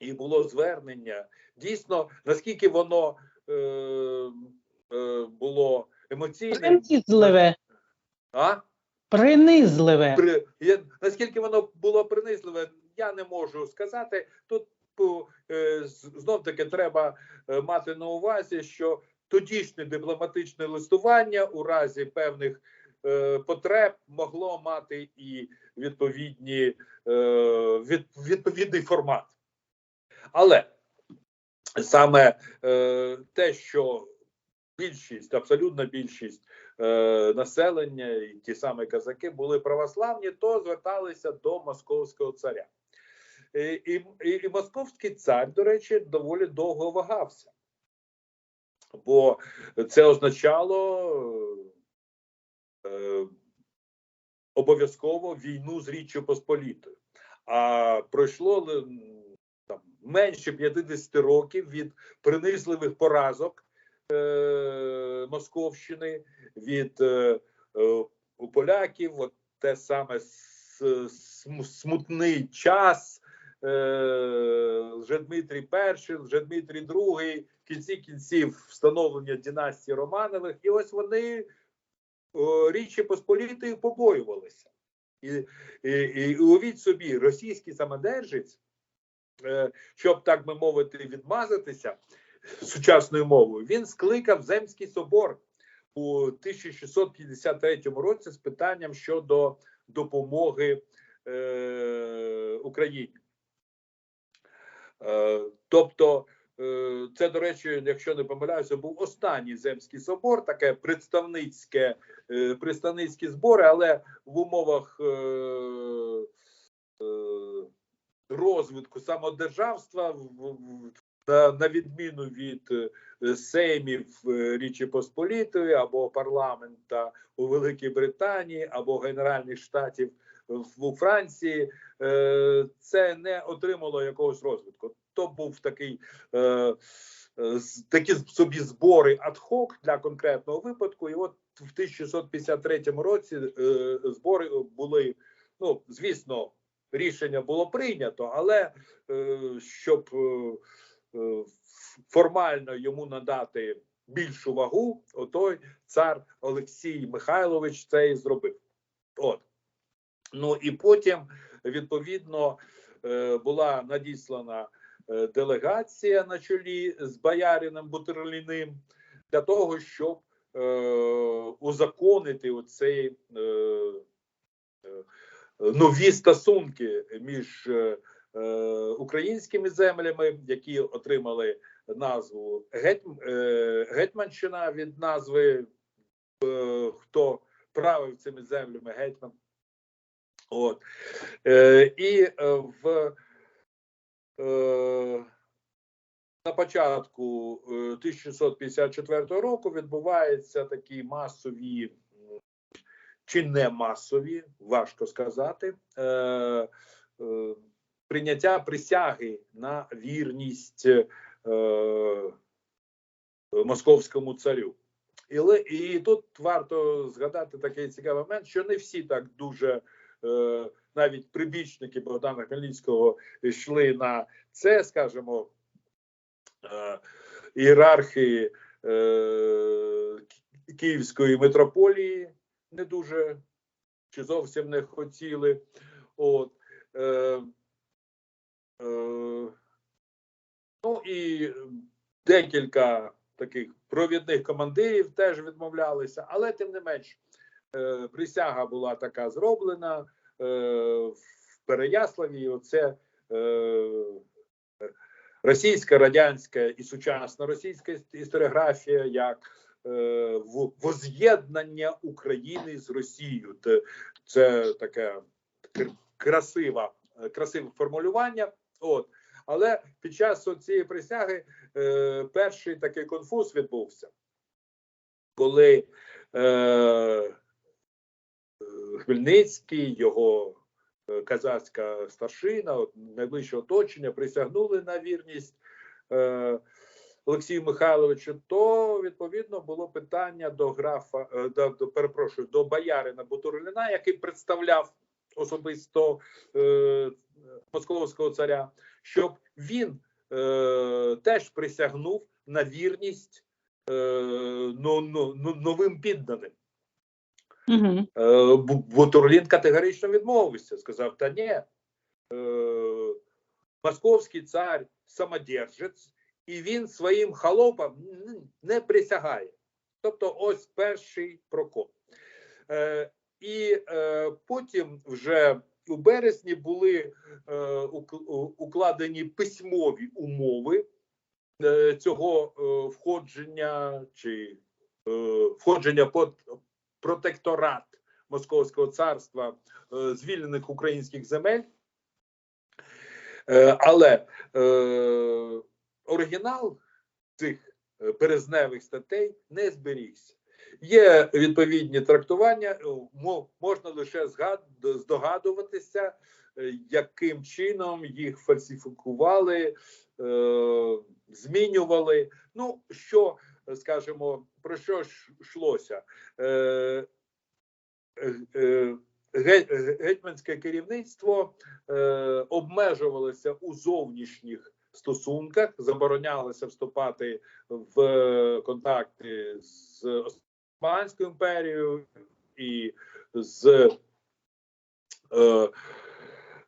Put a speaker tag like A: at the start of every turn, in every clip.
A: і було звернення. Дійсно, наскільки воно е, е, було емоційним,
B: Принизливе.
A: а?
B: Принизливе.
A: При, я, наскільки воно було принизливе, я не можу сказати. Тут е, знов таки треба е, мати на увазі, що тодішнє дипломатичне листування у разі певних е, потреб могло мати і відповідні, е, від, відповідний формат. Але саме е, те, що більшість, абсолютна більшість е, населення, і ті самі казаки були православні, то зверталися до московського царя. І, і, і, московський цар, до речі, доволі довго вагався, бо це означало е, обов'язково війну з Річчю Посполітою. А пройшло менше 50 років від принизливих поразок е, Московщини, від е, е, поляків, от те саме смутний час. Е, Лжедмитрій І, Лжедмитрій II, в кінці кінців встановлення династії Романових, і ось вони Річі Посполітої побоювалися. І, і, і уявіть собі, російський самодержець, щоб так би мовити, відмазатися сучасною мовою, він скликав Земський собор у 1653 році з питанням щодо допомоги е, Україні. Е, тобто, е, це, до речі, якщо не помиляюся, був останній земський собор, таке представницьке, е, представницькі збори, але в умовах е, е, розвитку самодержавства, на, відміну від е, сеймів е, Річі Посполітої або парламента у Великій Британії, або Генеральних штатів у Франції, е, це не отримало якогось розвитку. То був такий такі собі збори ад-хок для конкретного випадку. І от в 1653 році збори були, ну звісно, рішення було прийнято, але е, щоб е, е, формально йому надати більшу вагу, отой цар Олексій Михайлович це і зробив. От. Ну і потім, відповідно, була надіслана делегація на чолі з боярином Бутерліним для того, щоб е, узаконити оцей е, нові стосунки між е, е, українськими землями, які отримали назву е, Гетьманщина від назви хто правив цими землями гетьман. От. І в на початку е, 1654 року відбуваються такі масові, чи не масові, важко сказати, е, е, прийняття присяги на вірність е, московському царю. І, і тут варто згадати такий цікавий момент, що не всі так дуже е, навіть прибічники Богдана Хмельницького йшли на це, скажімо, е, ієрархи е, Київської митрополії не дуже чи зовсім не хотіли. От, е, е, ну і декілька таких провідних командирів теж відмовлялися, але тим не менш е, присяга була така зроблена е, в Переяславі. Оце е, російська, радянська і сучасна російська історіографія як в- воз'єднання України з Росією. Це, таке красива, е, красиве формулювання. От. Але під час цієї присяги е, перший такий конфуз відбувся, коли е, е, Хмельницький, його е, казацька старшина, от, найближче оточення присягнули на вірність е, Олексію Михайловичу, то відповідно було питання до графа, е, до, до перепрошую, до боярина Бутурліна, який представляв особисто е, московського царя, щоб він е, теж присягнув на вірність е, ну, ну, ну, новим підданим.
B: Угу.
A: Е, Бутурлін категорично відмовився, сказав: та ні, е, московський цар самодержець, і він своїм холопам не присягає. Тобто, ось перший прокол. Е, і е, потім вже у березні були е, укладені письмові умови е, цього е, входження чи е, входження під протекторат Московського царства е, звільнених українських земель. Е, але е, оригінал цих е, березневих статей не зберігся. Є відповідні трактування, е, можна лише здогадуватися, е, яким чином їх фальсифікували, змінювали. Ну, що, скажімо, про що йшлося? Гетьманське керівництво обмежувалося у зовнішніх стосунках, заборонялося вступати в контакти з Османською імперією і з е,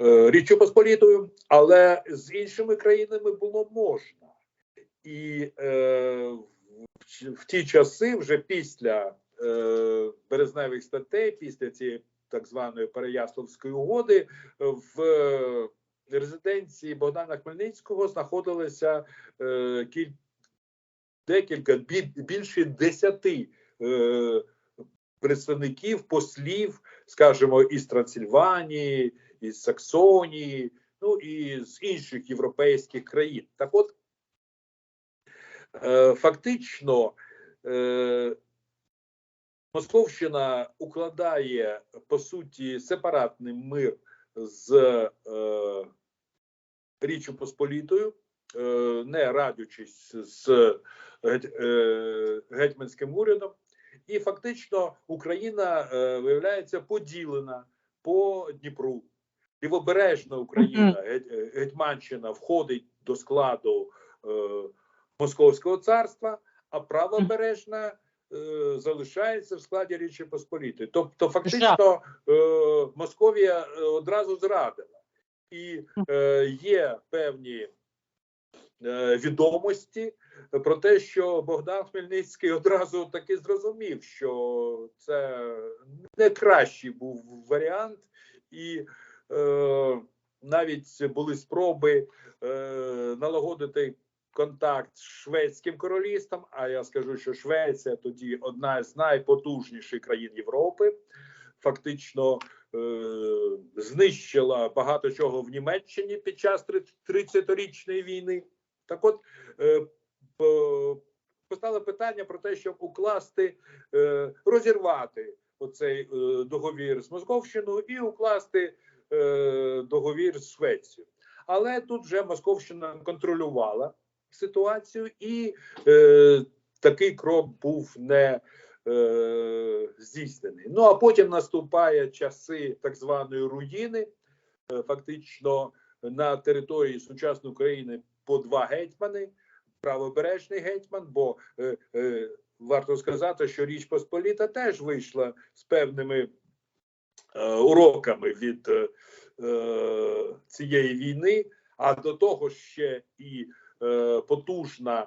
A: е, Річчю Посполітою, але з іншими країнами було можна. І е, в, в ті часи, вже після е, березневих статей, після цієї так званої Переяславської угоди, в резиденції Богдана Хмельницького знаходилося е, кіль... декілька більше десяти е, представників, послів, скажімо, із Трансильванії, із Саксонії, ну і з інших європейських країн. Так от е, фактично е, Московщина укладає по суті сепаратний мир з е, Річчю Посполітою, е, не радячись з е, гетьманським урядом, і фактично Україна е, виявляється поділена по Дніпру. Лівобережна Україна, е, Гетьманщина входить до складу е, Московського царства, а правобережна залишається в складі Річі Посполітої. Тобто, фактично, е, Московія е, одразу зрадила. І е, є певні е, відомості про те, що Богдан Хмельницький одразу таки зрозумів, що це не кращий був варіант, і е, навіть були спроби е, налагодити контакт з шведським королівством. А я скажу, що Швеція тоді одна з найпотужніших країн Європи. Фактично е, знищила багато чого в Німеччині під час 30-річної війни. Так от е, по- постало питання про те, щоб укласти, е, розірвати оцей е, договір з Московщиною і укласти е, договір з Швецією. Але тут вже Московщина контролювала ситуацію, і е, такий крок був не е, здійснений. Ну а потім наступає часи так званої руїни. Е, Фактично на території сучасної України по два гетьмани, правобережний гетьман, бо е, е, варто сказати, що Річ Посполіта теж вийшла з певними е, уроками від е, е, цієї війни, а до того ще і потужна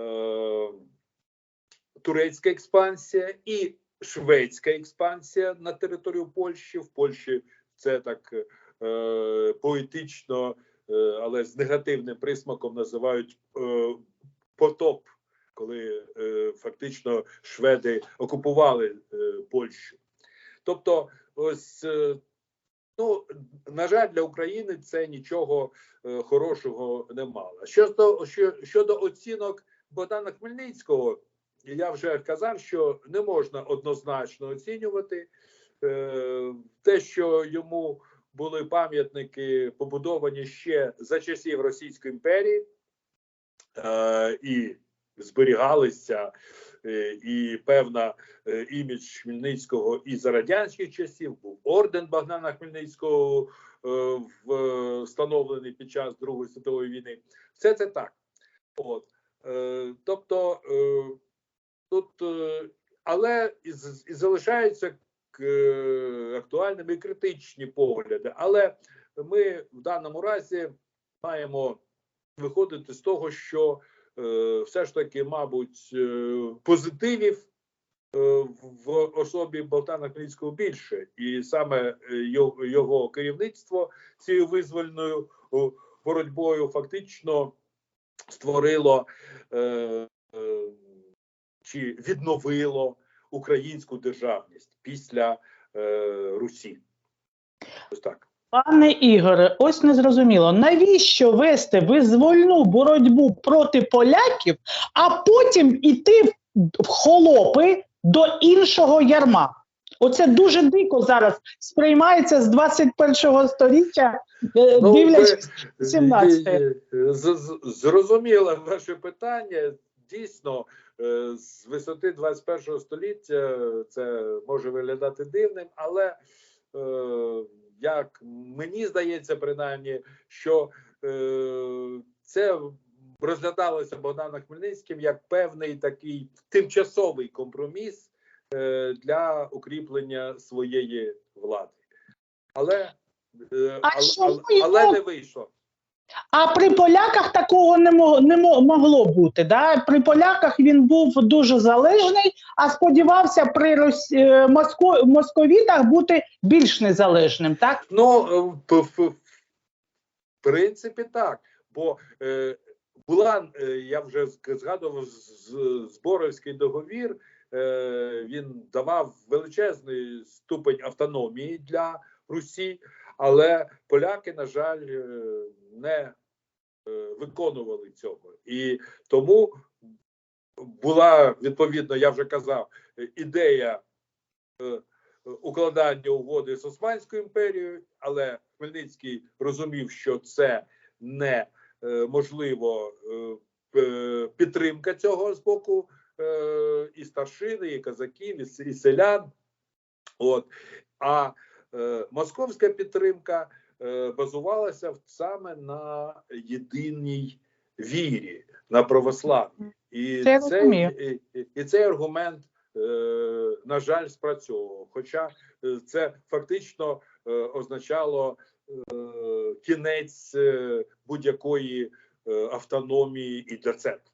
A: е, турецька експансія і шведська експансія на територію Польщі. В Польщі це так е, поетично, е, але з негативним присмаком називають е, потоп, коли е, фактично шведи окупували е, Польщу. Тобто, ось е, ну на жаль, для України це нічого е, хорошого не мало. Щодо що, щодо оцінок Богдана Хмельницького, я вже казав, що не можна однозначно оцінювати е, те, що йому були пам'ятники побудовані ще за часів Російської імперії е, і зберігалися і певна е, імідж Хмельницького і за радянських часів. Був орден Богдана Хмельницького е, е, встановлений під час Другої світової війни. Все це так. От. Е, тобто е, тут, е, але і, залишаються е, актуальними і критичні погляди. Але ми в даному разі маємо виходити з того, що е, все ж таки, мабуть, е, позитивів е, в особі Богдана Хмельницького більше, і саме е, його, керівництво цією визвольною боротьбою фактично створило е, е, чи відновило українську державність після е, Русі. Ось так.
B: Пане Ігоре, ось не зрозуміло, навіщо вести визвольну боротьбу проти поляків, а потім іти в- холопи до іншого ярма? Оце дуже дико зараз сприймається з 21-го століття, е,
A: Ну,
B: дивлячись. 17.
A: з- з- Зрозуміло ваше питання. Дійсно, е, з висоти 21-го століття це може виглядати дивним, але е, як мені здається, принаймні, що е, це розглядалося Богданом Хмельницьким як певний такий тимчасовий компроміс е, для укріплення своєї влади. Але, е,
B: А
A: але, але, але не вийшло.
B: А при поляках такого не, мо- не мо- могло бути. Да? При поляках він був дуже залежний, а сподівався при Рос... е, Моско... московітах бути більш незалежним. Так?
A: Ну, в, принципі, так. Бо е, була, е, я вже згадував Зборовський договір, е, він давав величезний ступень автономії для Русі, але поляки, на жаль, е, не е, виконували цього. І тому була відповідно, я вже казав, ідея е, укладання угоди з Османською імперією, але Хмельницький розумів, що це не можливо підтримка цього з боку і старшини, і казаків, і, селян. От а московська підтримка е, базувалася саме на єдиній вірі, на православ'ї. І
B: Це
A: цей, і, і, цей аргумент, е, на жаль, спрацьовував. Хоча е, це фактично е, означало е, кінець е, будь-якої е, автономії і для церкви.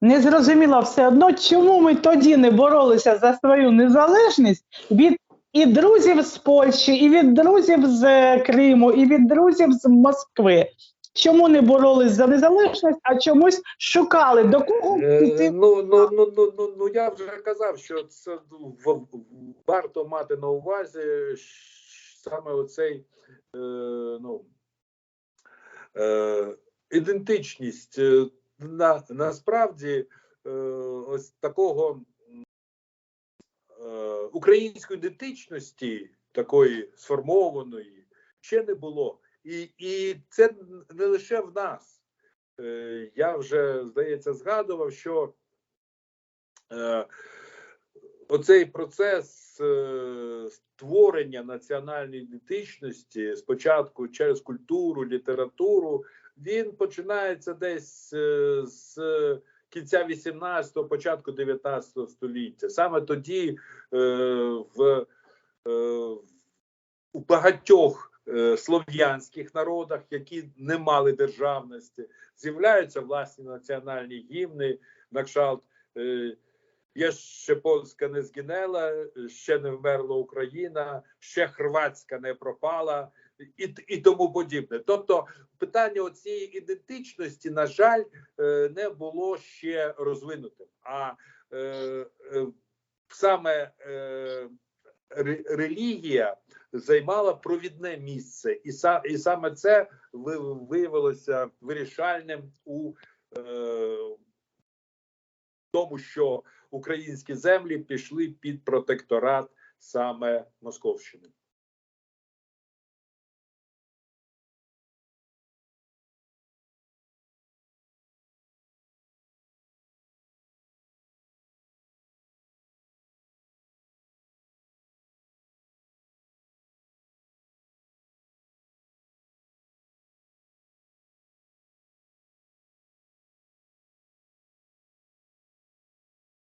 B: Не зрозуміло все одно, чому ми тоді не боролися за свою незалежність від і друзів з Польщі, і від друзів з е, Криму, і від друзів з Москви. Чому не боролись за незалежність, а чомусь шукали до кого
A: Е,
B: піти?
A: ну, ну, ну, ну, ну, ну я вже казав, що це в- варто мати на увазі саме оцей е, ну, е, ідентичність. Е, На, насправді, е, ось такого української ідентичності, такої сформованої, ще не було. І, і це не лише в нас. Е, я вже, здається, згадував, що е, оцей процес е, створення національної ідентичності спочатку через культуру, літературу, він починається десь е, з кінця 18-го, початку 19 століття. Саме тоді е, в, е, у багатьох е, слов'янських народах, які не мали державності, з'являються власні національні гімни, на кшталт е, Є ще польська не згинела, ще не вмерла Україна, ще хорватська не пропала, і, і тому подібне. Тобто, питання цієї ідентичності, на жаль, е, не було ще розвинутим. А е, е, саме е, релігія займала провідне місце, і, са, і саме це виявилося вирішальним у е, тому, що українські землі пішли під протекторат саме Московщини.